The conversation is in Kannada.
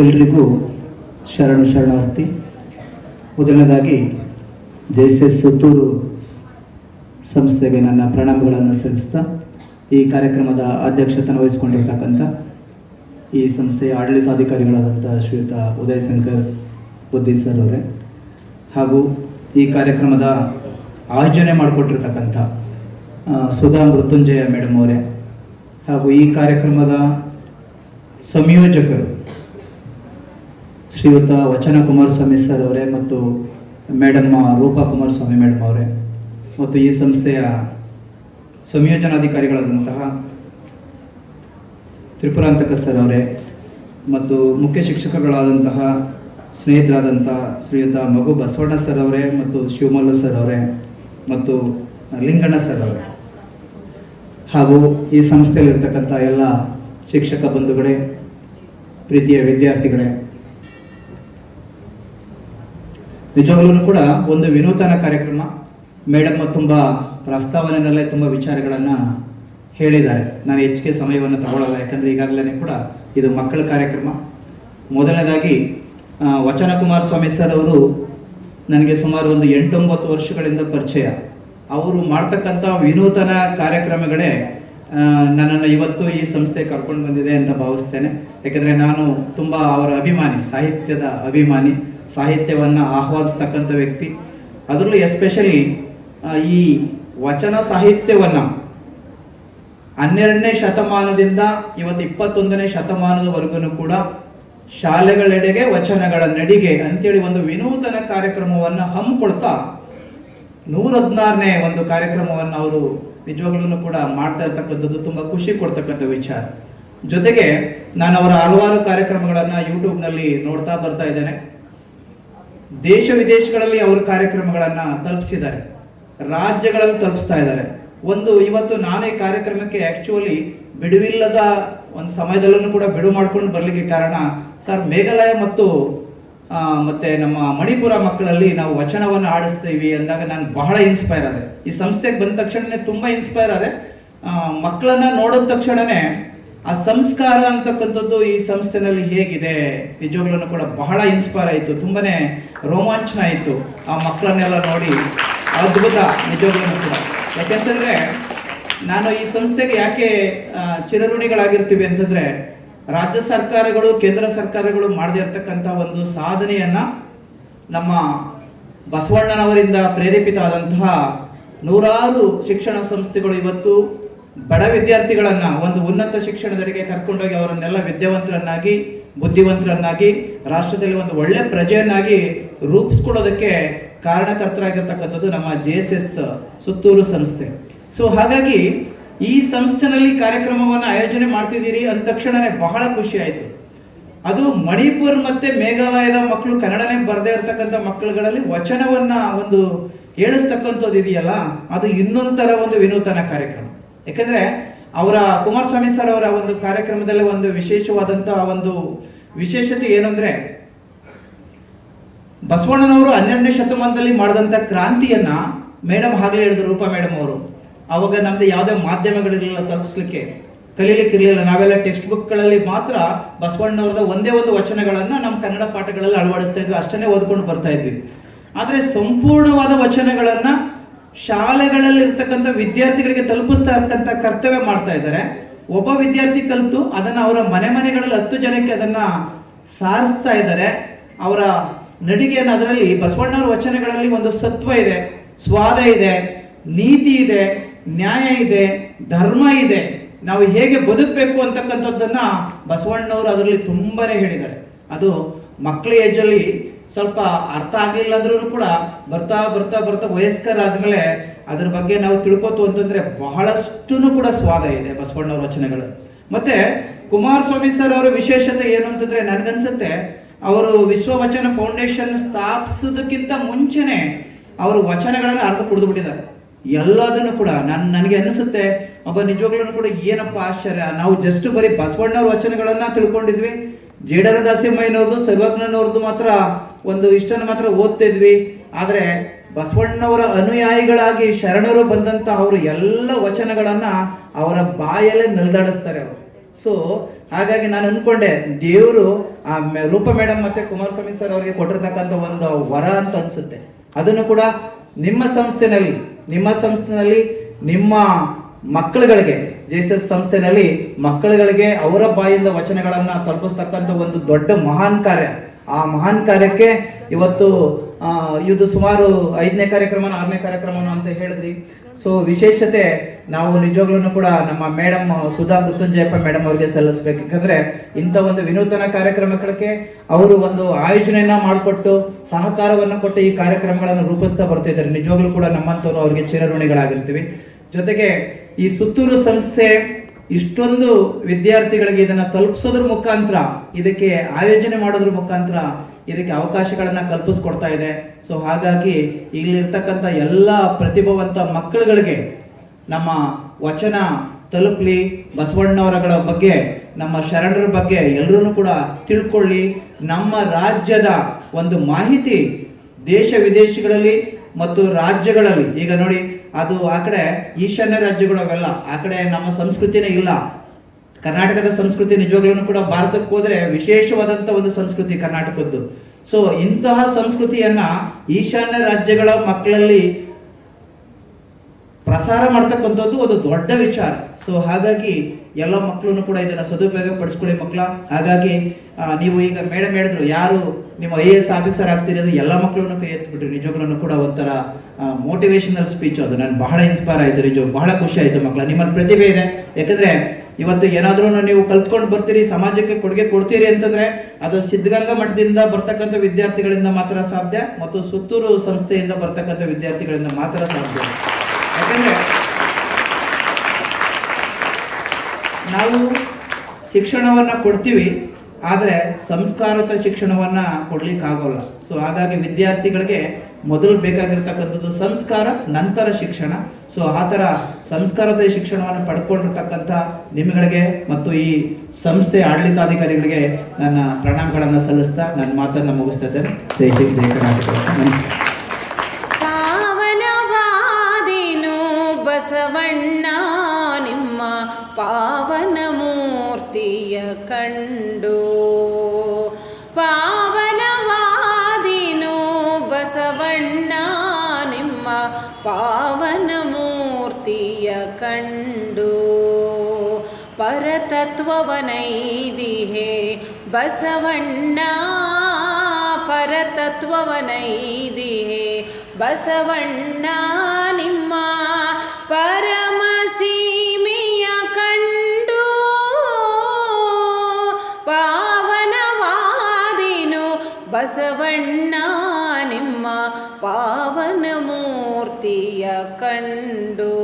ಎಲ್ರಿಗೂ ಶರಣು ಶರಣಾರ್ಥಿ. ಮೊದಲನೇದಾಗಿ ಎಸ್ ಸುತ್ತೂರು ಸಂಸ್ಥೆಗೆ ನನ್ನ ಪ್ರಣಾಮಗಳನ್ನು ಸಲ್ಲಿಸ್ತಾ ಈ ಕಾರ್ಯಕ್ರಮದ ಅಧ್ಯಕ್ಷತನ ವಹಿಸಿಕೊಂಡಿರ್ತಕ್ಕಂಥ ಈ ಸಂಸ್ಥೆಯ ಆಡಳಿತಾಧಿಕಾರಿಗಳಾದಂಥ ಶ್ರೀಯುತ ಉದಯ್ ಶಂಕರ್ ಬುದ್ಧಿ ಸರ್ ಅವರೇ, ಹಾಗೂ ಈ ಕಾರ್ಯಕ್ರಮದ ಆಯೋಜನೆ ಮಾಡಿಕೊಟ್ಟಿರ್ತಕ್ಕಂಥ ಸುಧಾ ಮೃತ್ಯುಂಜಯ ಮೇಡಮ್ ಅವರೇ, ಹಾಗೂ ಈ ಕಾರ್ಯಕ್ರಮದ ಸಂಯೋಜಕರು ಶ್ರೀಯುತ ವಚನ ಕುಮಾರಸ್ವಾಮಿ ಸರ್ ಅವರೇ ಮತ್ತು ಮೇಡಮ್ ರೂಪಾ ಕುಮಾರಸ್ವಾಮಿ ಮೇಡಮ್ ಅವರೇ ಮತ್ತು ಈ ಸಂಸ್ಥೆಯ ಸಂಯೋಜನಾಧಿಕಾರಿಗಳಾದಂತಹ ತ್ರಿಪುರಾಂತಕ ಸರ್ ಅವರೇ ಮತ್ತು ಮುಖ್ಯ ಶಿಕ್ಷಕಗಳಾದಂತಹ ಸ್ನೇಹಿತರಾದಂತಹ ಶ್ರೀಯುತ ಮಗು ಬಸವಣ್ಣ ಸರ್ ಅವರೇ ಮತ್ತು ಶಿವಮಲ್ಲ ಸರ್ ಅವರೇ ಮತ್ತು ಲಿಂಗಣ್ಣ ಸರ್ ಅವರೇ. ಹಾಗೂ ಈ ಸಂಸ್ಥೆಯಲ್ಲಿರ್ತಕ್ಕಂಥ ಎಲ್ಲ ಶಿಕ್ಷಕ ಬಂಧುಗಳೇ, ಪ್ರೀತಿಯ ವಿದ್ಯಾರ್ಥಿಗಳೇ ನಿಜವಾಗ್ಲೂ ಕೂಡ ಒಂದು ವಿನೂತನ ಕಾರ್ಯಕ್ರಮ. ಮೇಡಮ್ ತುಂಬ ಪ್ರಸ್ತಾವನೆಯಲ್ಲೇ ತುಂಬ ವಿಚಾರಗಳನ್ನು ಹೇಳಿದ್ದಾರೆ. ನಾನು ಹೆಚ್ಚಿಗೆ ಸಮಯವನ್ನು ತಗೊಳ್ಳಲ್ಲ ಯಾಕಂದರೆ ಈಗಾಗಲೇ ಕೂಡ ಇದು ಮಕ್ಕಳ ಕಾರ್ಯಕ್ರಮ. ಮೊದಲನೇದಾಗಿ ವಚನ ಕುಮಾರ್ ಸ್ವಾಮಿ ಸರ್ ಅವರು ನನಗೆ ಸುಮಾರು ಒಂದು ಎಂಟೊಂಬತ್ತು ವರ್ಷಗಳಿಂದ ಪರಿಚಯ. ಅವರು ಮಾಡ್ತಕ್ಕಂಥ ವಿನೂತನ ಕಾರ್ಯಕ್ರಮಗಳೇ ನನ್ನನ್ನು ಇವತ್ತು ಈ ಸಂಸ್ಥೆ ಕರ್ಕೊಂಡು ಬಂದಿದೆ ಅಂತ ಭಾವಿಸ್ತೇನೆ. ಯಾಕಂದರೆ ನಾನು ತುಂಬ ಅವರ ಅಭಿಮಾನಿ, ಸಾಹಿತ್ಯದ ಅಭಿಮಾನಿ. ಸಾಹಿತ್ಯವನ್ನು ಆಹ್ವಾನಿಸ್ತಕ್ಕಂಥ ವ್ಯಕ್ತಿ. ಅದರಲ್ಲೂ ಎಸ್ಪೆಷಲಿ ಈ ವಚನ ಸಾಹಿತ್ಯವನ್ನು ಹನ್ನೆರಡನೇ ಶತಮಾನದಿಂದ ಇವತ್ತು ಇಪ್ಪತ್ತೊಂದನೇ ಶತಮಾನದವರೆಗೂ ಕೂಡ ಶಾಲೆಗಳೆಡೆಗೆ ವಚನಗಳ ನಡಿಗೆ ಅಂತೇಳಿ ಒಂದು ವಿನೂತನ ಕಾರ್ಯಕ್ರಮವನ್ನು ಹಮ್ಮಿಕೊಳ್ತಾ ನೂರ ಹದಿನಾರನೇ ಒಂದು ಕಾರ್ಯಕ್ರಮವನ್ನು ಅವರು ನಿಜವಾಗ್ಲೂ ಕೂಡ ಮಾಡ್ತಾ ಇರ್ತಕ್ಕಂಥದ್ದು ತುಂಬ ಖುಷಿ ಕೊಡ್ತಕ್ಕಂಥ ವಿಚಾರ. ಜೊತೆಗೆ ನಾನು ಅವರ ಹಲವಾರು ಕಾರ್ಯಕ್ರಮಗಳನ್ನು ಯೂಟ್ಯೂಬ್ನಲ್ಲಿ ನೋಡ್ತಾ ಬರ್ತಾ ಇದ್ದೇನೆ. ದೇಶ ವಿದೇಶಗಳಲ್ಲಿ ಅವರು ಕಾರ್ಯಕ್ರಮಗಳನ್ನ ತಲುಪಿಸಿದ್ದಾರೆ. ರಾಜ್ಯಗಳಲ್ಲಿ ತಲುಪಿಸ್ತಾ ಇದ್ದಾರೆ. ಒಂದು ಇವತ್ತು ನಾನೇ ಕಾರ್ಯಕ್ರಮಕ್ಕೆ ಆಕ್ಚುಲಿ ಬಿಡುವಿಲ್ಲದ ಒಂದು ಸಮಯದಲ್ಲೂ ಕೂಡ ಬಿಡು ಮಾಡ್ಕೊಂಡು ಬರಲಿಕ್ಕೆ ಕಾರಣ ಸರ್ ಮೇಘಾಲಯ ಮತ್ತು ಮತ್ತೆ ನಮ್ಮ ಮಣಿಪುರ ಮಕ್ಕಳಲ್ಲಿ ನಾವು ವಚನವನ್ನು ಆಡಿಸ್ತೀವಿ ಅಂದಾಗ ನಾನು ಬಹಳ ಇನ್ಸ್ಪೈರ್ ಆದೆ. ಈ ಸಂಸ್ಥೆಗೆ ಬಂದ ತಕ್ಷಣನೇ ತುಂಬಾ ಇನ್ಸ್ಪೈರ್ ಆದೆ. ಮಕ್ಕಳನ್ನ ನೋಡಿದ ತಕ್ಷಣನೇ ಆ ಸಂಸ್ಕಾರ ಅಂತಕ್ಕಂಥದ್ದು ಈ ಸಂಸ್ಥೆನಲ್ಲಿ ಹೇಗಿದೆ. ನಿಜವಾಗ್ಲೂ ಕೂಡ ಬಹಳ ಇನ್ಸ್ಪೈರ್ ಆಯಿತು. ತುಂಬಾನೇ ರೋಮಾಂಚನ ಆಯಿತು. ಆ ಮಕ್ಕಳನ್ನೆಲ್ಲ ನೋಡಿ ಅದ್ಭುತ ನಿಜವಾಗ್ಲೂ ಕೂಡ. ಯಾಕೆಂತಂದ್ರೆ ನಾನು ಈ ಸಂಸ್ಥೆಗೆ ಯಾಕೆ ಚಿರಋಣಿಗಳಾಗಿರ್ತೀವಿ ಅಂತಂದ್ರೆ ರಾಜ್ಯ ಸರ್ಕಾರಗಳು, ಕೇಂದ್ರ ಸರ್ಕಾರಗಳು ಮಾಡದೇ ಇರತಕ್ಕಂಥ ಒಂದು ಸಾಧನೆಯನ್ನ ನಮ್ಮ ಬಸವಣ್ಣನವರಿಂದ ಪ್ರೇರೇಪಿತವಾದಂತಹ ನೂರಾರು ಶಿಕ್ಷಣ ಸಂಸ್ಥೆಗಳು ಇವತ್ತು ಬಡ ವಿದ್ಯಾರ್ಥಿಗಳನ್ನು, ಒಂದು ಉನ್ನತ ಶಿಕ್ಷಣದೆಡೆಗೆ ಕರ್ಕೊಂಡೋಗಿ ಅವರನ್ನೆಲ್ಲ ವಿದ್ಯಾವಂತರನ್ನಾಗಿ, ಬುದ್ಧಿವಂತರನ್ನಾಗಿ, ರಾಷ್ಟ್ರದಲ್ಲಿ ಒಂದು ಒಳ್ಳೆ ಪ್ರಜೆಯನ್ನಾಗಿ ರೂಪಿಸ್ಕೊಳ್ಳೋದಕ್ಕೆ ಕಾರಣಕರ್ತರಾಗಿರ್ತಕ್ಕಂಥದ್ದು ನಮ್ಮ ಜೆ ಎಸ್ ಎಸ್ ಸುತ್ತೂರು ಸಂಸ್ಥೆ. ಸೊ ಹಾಗಾಗಿ ಈ ಸಂಸ್ಥೆನಲ್ಲಿ ಕಾರ್ಯಕ್ರಮವನ್ನು ಆಯೋಜನೆ ಮಾಡ್ತಿದ್ದೀರಿ ಅಂದ ತಕ್ಷಣನೇ ಬಹಳ ಖುಷಿ ಆಯಿತು. ಅದು ಮಣಿಪುರ್ ಮತ್ತೆ ಮೇಘಾಲಯದ ಮಕ್ಕಳು ಕನ್ನಡನೇ ಬರದೇ ಇರತಕ್ಕಂಥ ಮಕ್ಕಳುಗಳಲ್ಲಿ ವಚನವನ್ನ ಒಂದು ಹೇಳಿಸ್ತಕ್ಕಂಥದ್ದು ಇದೆಯಲ್ಲ, ಅದು ಇನ್ನೊಂಥರ ಒಂದು ವಿನೂತನ ಕಾರ್ಯಕ್ರಮ. ಯಾಕಂದ್ರೆ ಅವರ ಕುಮಾರಸ್ವಾಮಿ ಸರ್ ಅವರ ಒಂದು ಕಾರ್ಯಕ್ರಮದಲ್ಲಿ ಒಂದು ವಿಶೇಷವಾದಂತಹ ಒಂದು ವಿಶೇಷತೆ ಏನಂದ್ರೆ ಬಸವಣ್ಣನವರು ಹನ್ನೆರಡನೇ ಶತಮಾನದಲ್ಲಿ ಮಾಡಿದಂಥ ಕ್ರಾಂತಿಯನ್ನ ಮೇಡಮ್ ಹಾಗೆ ಹೇಳಿದ್ರು, ರೂಪಾ ಮೇಡಮ್ ಅವರು. ಅವಾಗ ನಮ್ದು ಯಾವುದೇ ಮಾಧ್ಯಮಗಳಿರಲಿಲ್ಲ ತಲುಪಿಸ್ಲಿಕ್ಕೆ ಕಲೀಲಿಕ್ಕೆ ಇರಲಿಲ್ಲ ನಾವೆಲ್ಲ ಟೆಕ್ಸ್ಟ್ ಬುಕ್ಗಳಲ್ಲಿ ಮಾತ್ರ ಬಸವಣ್ಣವ್ರದ ಒಂದೇ ಒಂದು ವಚನಗಳನ್ನು ನಮ್ಮ ಕನ್ನಡ ಪಾಠಗಳಲ್ಲಿ ಅಳವಡಿಸ್ತಾ ಇದ್ವಿ, ಅಷ್ಟನ್ನೇ ಓದ್ಕೊಂಡು ಬರ್ತಾ ಇದ್ವಿ. ಆದರೆ ಸಂಪೂರ್ಣವಾದ ವಚನಗಳನ್ನು ಶಾಲೆಗಳಲ್ಲಿ ಇರ್ತಕ್ಕಂಥ ವಿದ್ಯಾರ್ಥಿಗಳಿಗೆ ತಲುಪಿಸ್ತಾ ಇರ್ತಕ್ಕಂಥ ಕರ್ತವ್ಯ ಮಾಡ್ತಾ ಇದ್ದಾರೆ. ಒಬ್ಬ ವಿದ್ಯಾರ್ಥಿ ಕಲಿತು, ಅದನ್ನ ಅವರ ಮನೆ ಮನೆಗಳಲ್ಲಿ ಹತ್ತು ಜನಕ್ಕೆ ಅದನ್ನ ಸಾರಿಸ್ತಾ ಇದ್ದಾರೆ. ಅವರ ನಡಿಗೆಯನ್ನು ಅದರಲ್ಲಿ ಬಸವಣ್ಣವ್ರ ವಚನಗಳಲ್ಲಿ ಒಂದು ಸತ್ವ ಇದೆ, ಸ್ವಾದ ಇದೆ, ನೀತಿ ಇದೆ, ನ್ಯಾಯ ಇದೆ, ಧರ್ಮ ಇದೆ. ನಾವು ಹೇಗೆ ಬದುಕಬೇಕು ಅಂತಕ್ಕಂಥದ್ದನ್ನ ಬಸವಣ್ಣವರು ಅದರಲ್ಲಿ ತುಂಬಾನೇ ಹೇಳಿದ್ದಾರೆ. ಅದು ಮಕ್ಕಳ ಏಜಲ್ಲಿ ಸ್ವಲ್ಪ ಅರ್ಥ ಆಗಲಿಲ್ಲ ಅಂದ್ರೂ ಕೂಡ ಬರ್ತಾ ಬರ್ತಾ ಬರ್ತಾ ವಯಸ್ಕರಾದ್ಮೇಲೆ ಅದ್ರ ಬಗ್ಗೆ ನಾವು ತಿಳ್ಕೊತು ಅಂತಂದ್ರೆ ಬಹಳಷ್ಟು ಕೂಡ ಸ್ವಾದ ಇದೆ ಬಸವಣ್ಣವ್ರ ವಚನಗಳು. ಮತ್ತೆ ಕುಮಾರಸ್ವಾಮಿ ಸರ್ ಅವರ ವಿಶೇಷತೆ ಏನು ಅಂತಂದ್ರೆ ನನ್ಗನ್ಸುತ್ತೆ ಅವರು ವಿಶ್ವವಚನ ಫೌಂಡೇಶನ್ ಸ್ಥಾಪಿಸೋದಕ್ಕಿಂತ ಮುಂಚೆನೆ ಅವರು ವಚನಗಳನ್ನು ಅರ್ಧ ಕುಡಿದು ಬಿಟ್ಟಿದ್ದಾರೆ. ಎಲ್ಲದನ್ನು ಕೂಡ ನನ್, ನನಗೆ ಅನಿಸುತ್ತೆ ಒಬ್ಬ ನಿಜವಾಗ್ಲೂ ಕೂಡ ಏನಪ್ಪ ಆಶ್ಚರ್ಯ, ನಾವು ಜಸ್ಟ್ ಬರೀ ಬಸವಣ್ಣವ್ರ ವಚನಗಳನ್ನ ತಿಳ್ಕೊಂಡಿದ್ವಿ ಜೇಡರ ದಾಸಿಮಯ್ಯನವ್ರದ್ದು ಸರ್ವಜ್ಞನವ್ರದ್ದು ಮಾತ್ರ ಒಂದು ಇಷ್ಟನ್ನು ಮಾತ್ರ ಓದ್ತಿದ್ವಿ ಆದ್ರೆ ಬಸವಣ್ಣವರ ಅನುಯಾಯಿಗಳಾಗಿ ಶರಣರು ಬಂದಂತ ಅವರು ಎಲ್ಲ ವಚನಗಳನ್ನ ಅವರ ಬಾಯಲ್ಲೇ ನಲ್ದಾಡಿಸ್ತಾರೆ ಅವರು. ಸೊ ಹಾಗಾಗಿ ನಾನು ಅಂದ್ಕೊಂಡೆ, ದೇವರು ಆ ರೂಪ ಮೇಡಮ್ ಮತ್ತೆ ಕುಮಾರಸ್ವಾಮಿ ಸರ್ ಅವರಿಗೆ ಕೊಟ್ಟಿರ್ತಕ್ಕಂಥ ಒಂದು ವರ ಅಂತ ಅನ್ಸುತ್ತೆ. ಅದನ್ನು ಕೂಡ ನಿಮ್ಮ ಸಂಸ್ಥೆನಲ್ಲಿ ನಿಮ್ಮ ಸಂಸ್ಥೆನಲ್ಲಿ, ನಿಮ್ಮ ಮಕ್ಕಳುಗಳಿಗೆ ಜೆಎಸ್ಎಸ್ ಸಂಸ್ಥೆನಲ್ಲಿ ಮಕ್ಕಳುಗಳಿಗೆ ಅವರ ಬಾಯಿಂದ ವಚನಗಳನ್ನು ತಲುಪಿಸ್ತಕ್ಕಂಥ ಒಂದು ದೊಡ್ಡ ಮಹಾನ್ ಕಾರ್ಯ. ಆ ಮಹಾನ್ ಕಾರ್ಯಕ್ಕೆ ಇವತ್ತು ಇದು ಸುಮಾರು ಐದನೇ ಕಾರ್ಯಕ್ರಮ ಆರನೇ ಕಾರ್ಯಕ್ರಮ ಅಂತ ಹೇಳಿದ್ರಿ. ಸೊ ವಿಶೇಷತೆ ನಾವು ನಿಜವಾಗ್ಲೂ ಕೂಡ ನಮ್ಮ ಮೇಡಮ್ ಸುಧಾ ಮೃತ್ಯುಂಜಯಪ್ಪ ಮೇಡಮ್ ಅವರಿಗೆ ಸಲ್ಲಿಸ್ಬೇಕು. ಯಾಕಂದ್ರೆ ಇಂಥ ಒಂದು ವಿನೂತನ ಕಾರ್ಯಕ್ರಮಗಳಿಗೆ ಅವರು ಒಂದು ಆಯೋಜನೆಯನ್ನ ಮಾಡಿಕೊಟ್ಟು, ಸಹಕಾರವನ್ನು ಕೊಟ್ಟು ಈ ಕಾರ್ಯಕ್ರಮಗಳನ್ನು ರೂಪಿಸ್ತಾ ಬರ್ತಿದ್ದಾರೆ ನಿಜವಾಗ್ಲೂ ಕೂಡ ನಮ್ಮಂಥವ್ರು ಅವರಿಗೆ ಚಿರಋಣಿಗಳಾಗಿರ್ತೀವಿ. ಜೊತೆಗೆ ಈ ಸುತ್ತೂರು ಸಂಸ್ಥೆ ಇಷ್ಟೊಂದು ವಿದ್ಯಾರ್ಥಿಗಳಿಗೆ ಇದನ್ನ ತಲುಪಿಸೋದ್ರ ಮುಖಾಂತರ, ಇದಕ್ಕೆ ಆಯೋಜನೆ ಮಾಡೋದ್ರ ಮುಖಾಂತರ ಇದಕ್ಕೆ ಅವಕಾಶಗಳನ್ನ ಕಲ್ಪಿಸ್ಕೊಡ್ತಾ ಇದೆ. ಸೊ ಹಾಗಾಗಿ ಇಲ್ಲಿರ್ತಕ್ಕಂಥ ಎಲ್ಲ ಪ್ರತಿಭಾವಂತ ಮಕ್ಕಳುಗಳಿಗೆ ನಮ್ಮ ವಚನ ತಲುಪಲಿ. ಬಸವಣ್ಣವರಗಳ ಬಗ್ಗೆ, ನಮ್ಮ ಶರಣರ ಬಗ್ಗೆ ಎಲ್ಲರೂ ಕೂಡ ತಿಳ್ಕೊಳ್ಳಿ. ನಮ್ಮ ರಾಜ್ಯದ ಒಂದು ಮಾಹಿತಿ ದೇಶ ವಿದೇಶಗಳಲ್ಲಿ ಮತ್ತು ರಾಜ್ಯಗಳಲ್ಲಿ. ಈಗ ನೋಡಿ, ಅದು ಆ ಕಡೆ ಈಶಾನ್ಯ ರಾಜ್ಯಗಳು ಅವೆಲ್ಲ. ಆ ಕಡೆ ನಮ್ಮ ಸಂಸ್ಕೃತಿನೇ ಇಲ್ಲ. ಕರ್ನಾಟಕದ ಸಂಸ್ಕೃತಿ ನಿಜವಾಗ್ಲೂ ಕೂಡ ಭಾರತಕ್ಕೆ ಹೋದ್ರೆ ವಿಶೇಷವಾದಂಥ ಒಂದು ಸಂಸ್ಕೃತಿ ಕರ್ನಾಟಕದ್ದು. ಸೊ ಇಂತಹ ಸಂಸ್ಕೃತಿಯನ್ನ ಈಶಾನ್ಯ ರಾಜ್ಯಗಳ ಮಕ್ಕಳಲ್ಲಿ ಪ್ರಸಾರ ಮಾಡ್ತಕ್ಕಂಥದ್ದು ಒಂದು ದೊಡ್ಡ ವಿಚಾರ. ಸೊ ಹಾಗಾಗಿ ಎಲ್ಲ ಮಕ್ಕಳನ್ನು ಕೂಡ ಇದನ್ನ ಸದುಪಯೋಗ ಪಡಿಸ್ಕೊಳ್ಳಿ ಮಕ್ಕಳ ಹಾಗಾಗಿ ನೀವು ಈಗ ಮೇಡಮ್ ಹೇಳಿದ್ರು, ಯಾರು ನಿಮ್ಮ ಐ ಎ ಎಸ್ ಆಫೀಸರ್ ಆಗ್ತೀರಿ ಅಂದ್ರೆ ಎಲ್ಲ ಮಕ್ಕಳನ್ನು ಕೈ ಎತ್ಬಿಟ್ರಿ. ನಿಜವಾಗ್ಲೂ ಕೂಡ ಒಂಥರ ಮೋಟಿವೇಶನಲ್ ಸ್ಪೀಚ್ ಅದು. ನಾನು ಬಹಳ ಇನ್ಸ್ಪೈರ್ ಆಯ್ತು ನಿಜ ಬಹಳ ಖುಷಿ ಆಯ್ತು ಮಕ್ಕಳ ನಿಮ್ಮಲ್ಲಿ ಪ್ರತಿಭೆ ಇದೆ. ಯಾಕಂದ್ರೆ ಇವತ್ತು ಏನಾದ್ರೂ ನೀವು ಕಲ್ತ್ಕೊಂಡು ಬರ್ತೀರಿ, ಸಮಾಜಕ್ಕೆ ಕೊಡುಗೆ ಕೊಡ್ತೀರಿ ಅಂತಂದ್ರೆ ಅದು ಸಿದ್ಧಗಂಗಾ ಮಠದಿಂದ ಬರ್ತಕ್ಕಂಥ ವಿದ್ಯಾರ್ಥಿಗಳಿಂದ ಮಾತ್ರ ಸಾಧ್ಯ ಮತ್ತು ಸುತ್ತೂರು ಸಂಸ್ಥೆಯಿಂದ ಬರ್ತಕ್ಕಂಥ ವಿದ್ಯಾರ್ಥಿಗಳಿಂದ ಮಾತ್ರ ಸಾಧ್ಯ. ಯಾಕಂದ್ರೆ ನಾವು ಶಿಕ್ಷಣವನ್ನು ಕೊಡ್ತೀವಿ, ಆದರೆ ಸಂಸ್ಕಾರತ ಶಿಕ್ಷಣವನ್ನು ಕೊಡ್ಲಿಕ್ಕೆ ಆಗೋಲ್ಲ ಸೊ ಹಾಗಾಗಿ ವಿದ್ಯಾರ್ಥಿಗಳಿಗೆ ಮೊದಲು ಬೇಕಾಗಿರ್ತಕ್ಕಂಥದ್ದು ಸಂಸ್ಕಾರ, ನಂತರ ಶಿಕ್ಷಣ. ಸೊ ಆ ಥರ ಸಂಸ್ಕಾರದ ಶಿಕ್ಷಣವನ್ನು ಪಡ್ಕೊಂಡಿರ್ತಕ್ಕಂಥ ನಿಮ್ಗಳಿಗೆ ಮತ್ತು ಈ ಸಂಸ್ಥೆ ಆಡಳಿತಾಧಿಕಾರಿಗಳಿಗೆ ನನ್ನ ಪ್ರಣಾಮಗಳನ್ನು ಸಲ್ಲಿಸ್ತಾ ನನ್ನ ಮಾತನ್ನು ಮುಗಿಸ್ತಾ ಇದ್ದೇನೆ. ಜೈ ನಮಸ್ಕಾರ. ಬಸವಣ್ಣ ನಿಮ್ಮ ಪಾವನ ಮೂರ್ತಿಯ ಕಂಡು. ಪಾವನವಾದಿನೋ ಬಸವಣ್ಣ, ನಿಮ್ಮ ಪಾವನ ಮೂರ್ತಿಯ ಕಂಡು. ಪರತತ್ವವನೈದಿಹೆ ಬಸವಣ್ಣ ಪರತತ್ವವನೈದಿಹೆ ಬಸವಣ್ಣ, ನಿಮ್ಮ ಪರಮ ಸೀಮೆಯ ಕಂಡು ಪಾವನವಾದಿನು ಬಸವಣ್ಣ ನಿಮ್ಮ ಪಾವನ ಮೂರ್ತಿಯ ಕಂಡು.